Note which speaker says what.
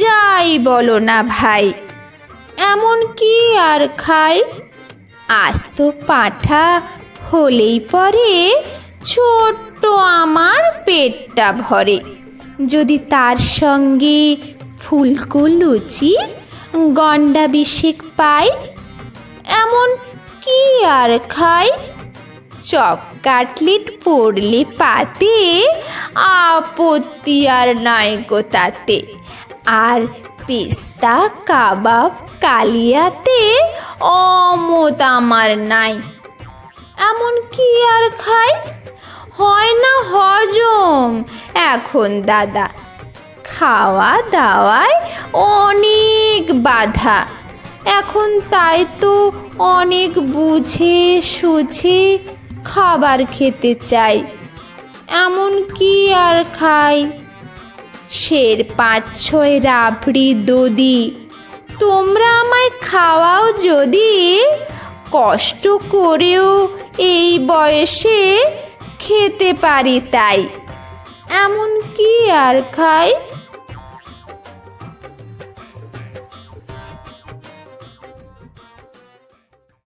Speaker 1: যাই বলো না ভাই। এমন কি আর খাই? আস্ত পাঁঠা হলেই পরে ছোট্ট আমার পেটটা ভরে। যদি তার সঙ্গে ফুলকো লুচি গন্ডা বিশেক পাই, এমন কি আর খাই? চপ কাটলেট পড়লে পাতে, আপত্তি আর নাই গো তাতে। আর পেস্তা, কাবাব, কালিয়াতে অমত আমার নাই। এমন কি আর খাই? হয় না হজম। এখন দাদা, খাওয়া দাওয়ায় অনেক বাধা। এখন তাই তো অনেক বুঝে সুঝে খাবার খেতে চাই। এমন কি আর খাই? শের পাঁচ ছয় রাবড়ি দদি। তোমরা আমায় খাওয়াও যদি, কষ্ট করেও এই বয়সে খেতে পারি তাই। এমন কি আর খাই?